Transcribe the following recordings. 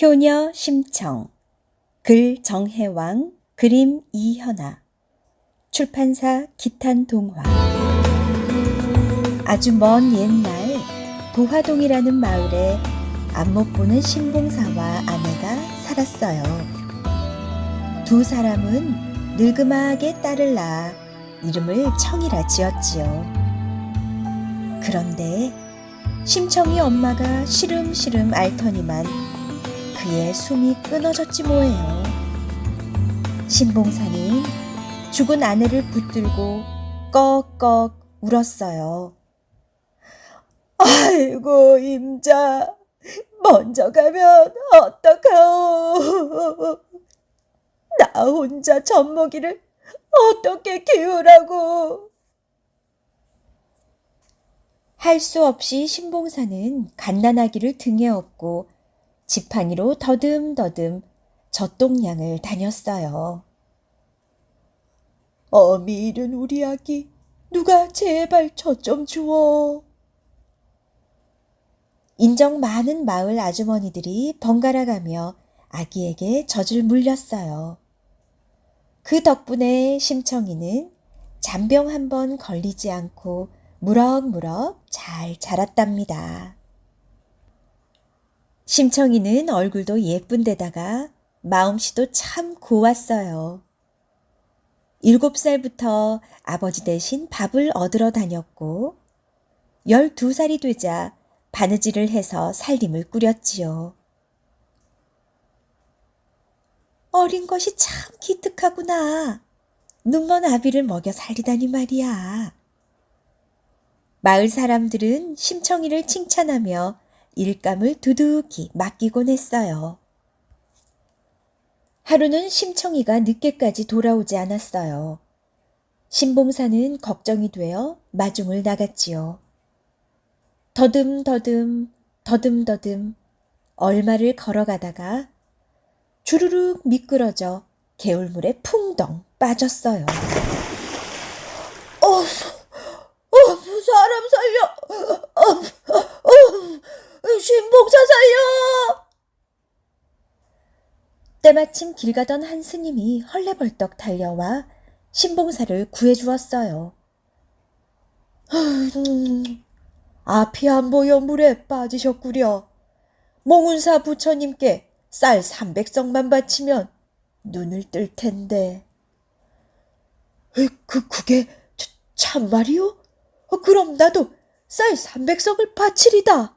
효녀 심청 글 정혜왕 그림 이현아 출판사 기탄 동화 아주 먼 옛날 도화동이라는 마을에 안못 보는 신봉사와 아내가 살았어요. 두 사람은 늙음하게 딸을 낳아 이름을 청이라 지었지요. 그런데 심청이 엄마가 시름시름 앓더니만 그의 숨이 끊어졌지 뭐예요. 신봉사는 죽은 아내를 붙들고 꺽꺽 울었어요. 아이고 임자 먼저 가면 어떡하오 나 혼자 젖먹이를 어떻게 키우라고 할 수 없이 신봉사는 갓난아기를 등에 업고 지팡이로 더듬더듬 젖동량을 다녔어요. 어미 잃은 우리 아기 누가 제발 젖 좀 주워. 인정 많은 마을 아주머니들이 번갈아 가며 아기에게 젖을 물렸어요. 그 덕분에 심청이는 잔병 한 번 걸리지 않고 무럭무럭 잘 자랐답니다. 심청이는 얼굴도 예쁜데다가 마음씨도 참 고왔어요. 일곱 살부터 아버지 대신 밥을 얻으러 다녔고, 열두 살이 되자 바느질을 해서 살림을 꾸렸지요. 어린 것이 참 기특하구나. 눈먼 아비를 먹여 살리다니 말이야. 마을 사람들은 심청이를 칭찬하며 일감을 두둑히 맡기곤 했어요. 하루는 심청이가 늦게까지 돌아오지 않았어요. 신봉사는 걱정이 되어 마중을 나갔지요. 더듬더듬, 더듬더듬, 얼마를 걸어가다가 주르륵 미끄러져 개울물에 풍덩 빠졌어요. 어, 어, 사람 살려! 어, 어, 신봉사 살려! 때마침 길 가던 한 스님이 헐레벌떡 달려와 신봉사를 구해 주었어요. 앞이 안 보여 물에 빠지셨구려. 몽운사 부처님께 쌀 300성만 바치면 눈을 뜰 텐데. 그, 그게 참말이요? 그럼 나도 쌀 300석을 바치리다.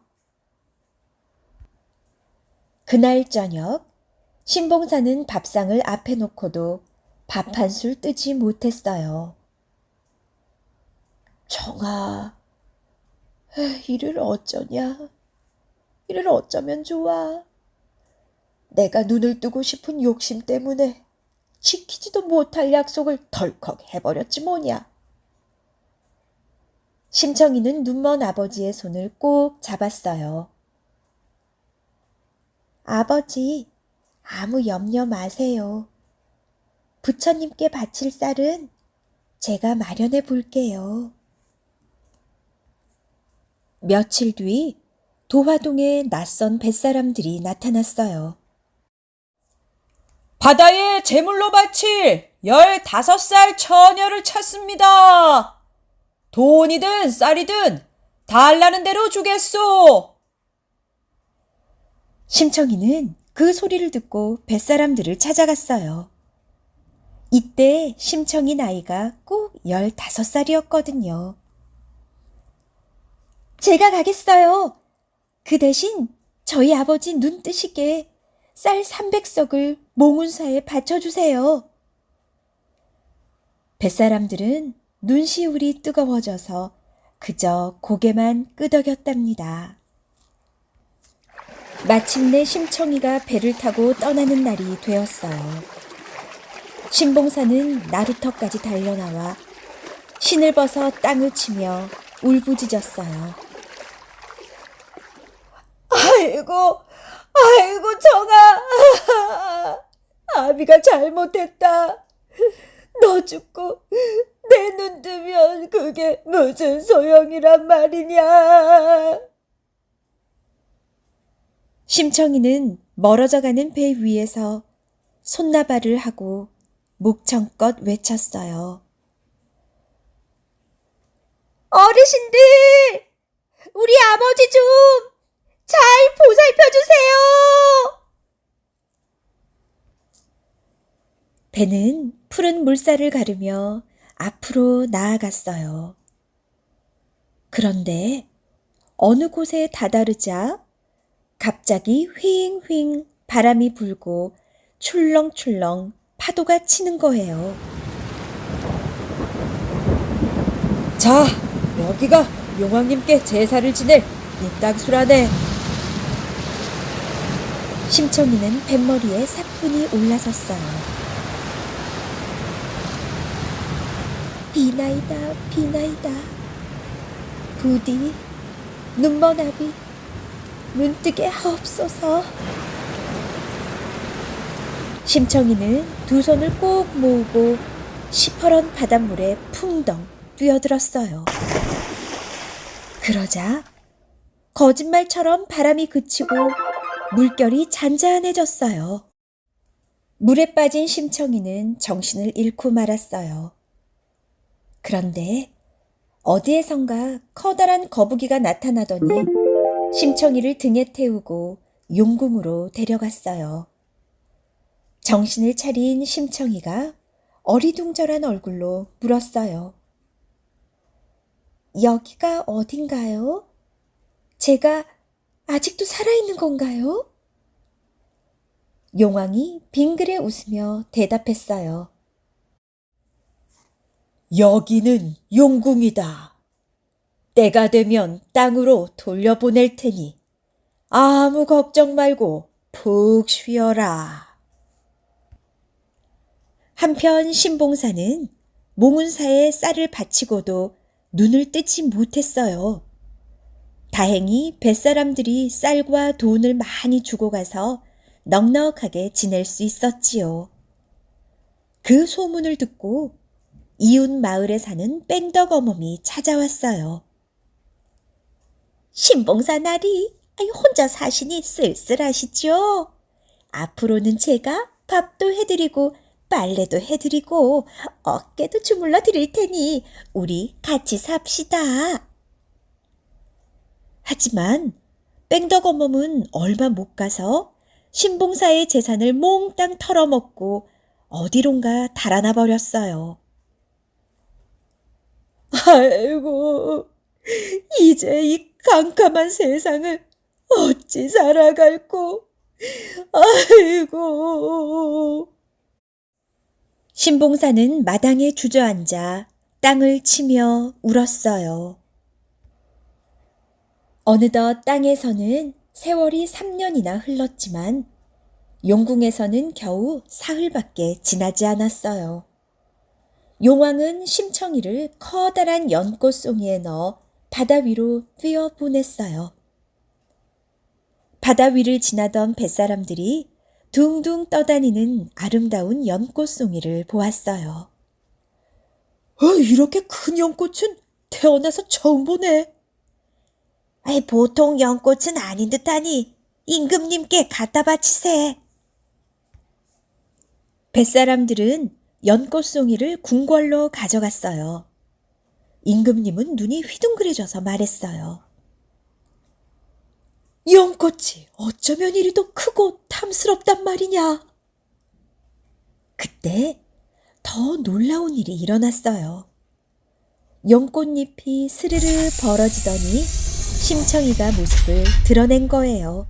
그날 저녁 신봉사는 밥상을 앞에 놓고도 밥 한 술 뜨지 못했어요. 정아, 이를 어쩌냐? 이를 어쩌면 좋아? 내가 눈을 뜨고 싶은 욕심 때문에 지키지도 못할 약속을 덜컥 해버렸지 뭐냐. 심청이는 눈먼 아버지의 손을 꼭 잡았어요. 아버지, 아무 염려 마세요. 부처님께 바칠 쌀은 제가 마련해 볼게요. 며칠 뒤 도화동에 낯선 뱃사람들이 나타났어요. 바다에 제물로 바칠 열다섯 살 처녀를 찾습니다. 돈이든 쌀이든 달라는 대로 주겠소. 심청이는 그 소리를 듣고 뱃사람들을 찾아갔어요. 이때 심청이 나이가 꼭 15살이었거든요. 제가 가겠어요. 그 대신 저희 아버지 눈 뜨시게 쌀 300석을 몽운사에 바쳐주세요. 뱃사람들은 눈시울이 뜨거워져서 그저 고개만 끄덕였답니다. 마침내 심청이가 배를 타고 떠나는 날이 되었어요. 신봉사는 나루터까지 달려나와 신을 벗어 땅을 치며 울부짖었어요. 아이고, 아이고, 정아. 아비가 잘못했다. 너 죽고 내 눈 뜨면 그게 무슨 소용이란 말이냐. 심청이는 멀어져 가는 배 위에서 손나발을 하고 목청껏 외쳤어요. 어르신들! 우리 아버지 좀 잘 보살펴 주세요! 배는 푸른 물살을 가르며 앞으로 나아갔어요. 그런데 어느 곳에 다다르자 갑자기 휘잉휘잉 바람이 불고 출렁출렁 파도가 치는 거예요. 자, 여기가 용왕님께 제사를 지낼 인당수라네. 심청이는 뱃머리에 사뿐히 올라섰어요. 비나이다, 비나이다. 부디, 눈먼 아비, 눈뜨게 하옵소서. 심청이는 두 손을 꼭 모으고 시퍼런 바닷물에 풍덩 뛰어들었어요. 그러자 거짓말처럼 바람이 그치고 물결이 잔잔해졌어요. 물에 빠진 심청이는 정신을 잃고 말았어요. 그런데 어디에선가 커다란 거북이가 나타나더니 심청이를 등에 태우고 용궁으로 데려갔어요. 정신을 차린 심청이가 어리둥절한 얼굴로 물었어요. 여기가 어딘가요? 제가 아직도 살아있는 건가요? 용왕이 빙그레 웃으며 대답했어요. 여기는 용궁이다. 때가 되면 땅으로 돌려보낼 테니 아무 걱정 말고 푹 쉬어라. 한편 신봉사는 몽운사에 쌀을 바치고도 눈을 뜨지 못했어요. 다행히 뱃사람들이 쌀과 돈을 많이 주고 가서 넉넉하게 지낼 수 있었지요. 그 소문을 듣고 이웃 마을에 사는 뺑덕 어멈이 찾아왔어요. 신봉사 나리, 아이, 혼자 사시니 쓸쓸하시죠? 앞으로는 제가 밥도 해드리고 빨래도 해드리고 어깨도 주물러 드릴 테니 우리 같이 삽시다. 하지만 뺑덕 어멈은 얼마 못 가서 신봉사의 재산을 몽땅 털어먹고 어디론가 달아나 버렸어요. 아이고, 이제 이 캄캄한 세상을 어찌 살아갈꼬? 아이고. 신봉사는 마당에 주저앉아 땅을 치며 울었어요. 어느덧 땅에서는 세월이 3년이나 흘렀지만 용궁에서는 겨우 사흘밖에 지나지 않았어요. 용왕은 심청이를 커다란 연꽃송이에 넣어 바다 위로 뛰어 보냈어요. 바다 위를 지나던 뱃사람들이 둥둥 떠다니는 아름다운 연꽃송이를 보았어요. 어, 이렇게 큰 연꽃은 태어나서 처음 보네. 아이, 보통 연꽃은 아닌 듯하니 임금님께 갖다 바치세. 뱃사람들은 연꽃송이를 궁궐로 가져갔어요. 임금님은 눈이 휘둥그레져서 말했어요. 연꽃이 어쩌면 이리도 크고 탐스럽단 말이냐. 그때 더 놀라운 일이 일어났어요. 연꽃잎이 스르르 벌어지더니 심청이가 모습을 드러낸 거예요.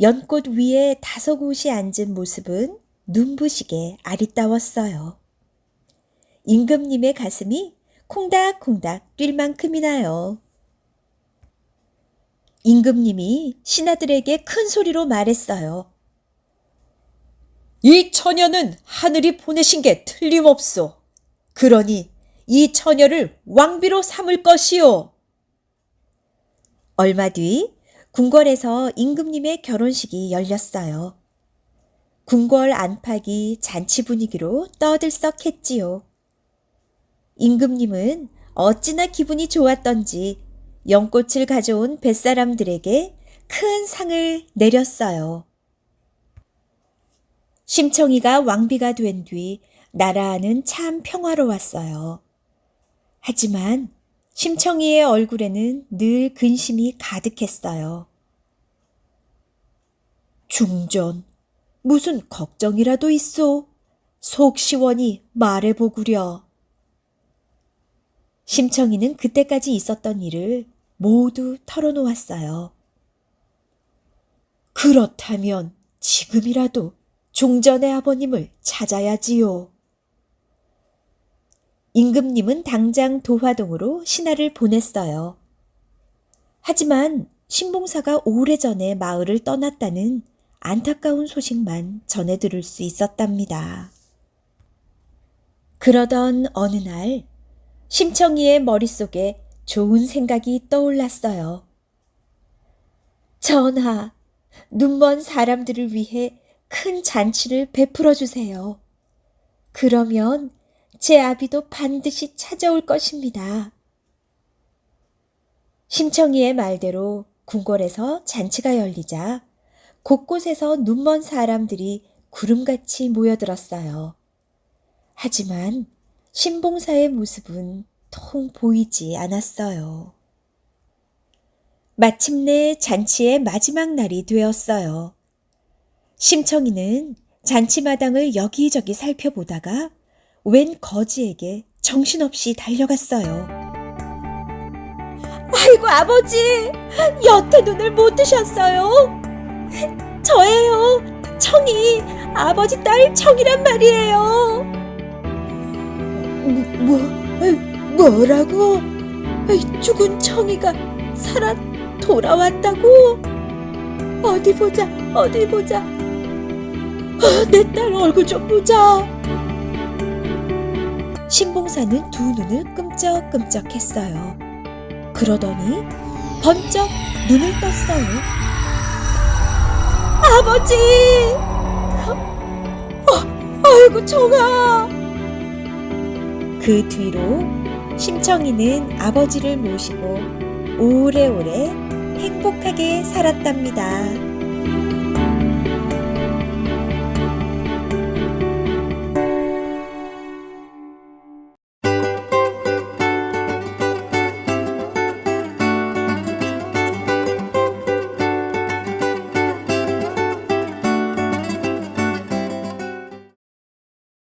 연꽃 위에 다섯 옷이 앉은 모습은 눈부시게 아리따웠어요. 임금님의 가슴이 콩닥콩닥 뛸 만큼이나요. 임금님이 신하들에게 큰 소리로 말했어요. 이 처녀는 하늘이 보내신 게 틀림없소. 그러니 이 처녀를 왕비로 삼을 것이요. 얼마 뒤 궁궐에서 임금님의 결혼식이 열렸어요. 궁궐 안팎이 잔치 분위기로 떠들썩했지요. 임금님은 어찌나 기분이 좋았던지 연꽃을 가져온 뱃사람들에게 큰 상을 내렸어요. 심청이가 왕비가 된 뒤 나라는 참 평화로웠어요. 하지만 심청이의 얼굴에는 늘 근심이 가득했어요. 중전, 무슨 걱정이라도 있어. 속 시원히 말해보구려. 심청이는 그때까지 있었던 일을 모두 털어놓았어요. 그렇다면 지금이라도 종전의 아버님을 찾아야지요. 임금님은 당장 도화동으로 신하를 보냈어요. 하지만 신봉사가 오래전에 마을을 떠났다는 안타까운 소식만 전해 들을 수 있었답니다. 그러던 어느 날, 심청이의 머릿속에 좋은 생각이 떠올랐어요. 전하, 눈먼 사람들을 위해 큰 잔치를 베풀어 주세요. 그러면 제 아비도 반드시 찾아올 것입니다. 심청이의 말대로 궁궐에서 잔치가 열리자 곳곳에서 눈먼 사람들이 구름같이 모여들었어요. 하지만 신봉사의 모습은 통 보이지 않았어요. 마침내 잔치의 마지막 날이 되었어요. 심청이는 잔치마당을 여기저기 살펴보다가 웬 거지에게 정신없이 달려갔어요. 아이고 아버지, 여태 눈을 못 뜨셨어요? 저예요, 청이 아버지 딸 청이란 말이에요. 뭐, 뭐 뭐라고? 죽은 청이가 살아 돌아왔다고? 어디 보자, 어디 보자. 내딸 얼굴 좀 보자. 신봉사는 두 눈을 끔쩍끔쩍했어요. 그러더니 번쩍 눈을 떴어요. 아버지! 어, 아이고 청아! 그 뒤로 심청이는 아버지를 모시고 오래오래 행복하게 살았답니다.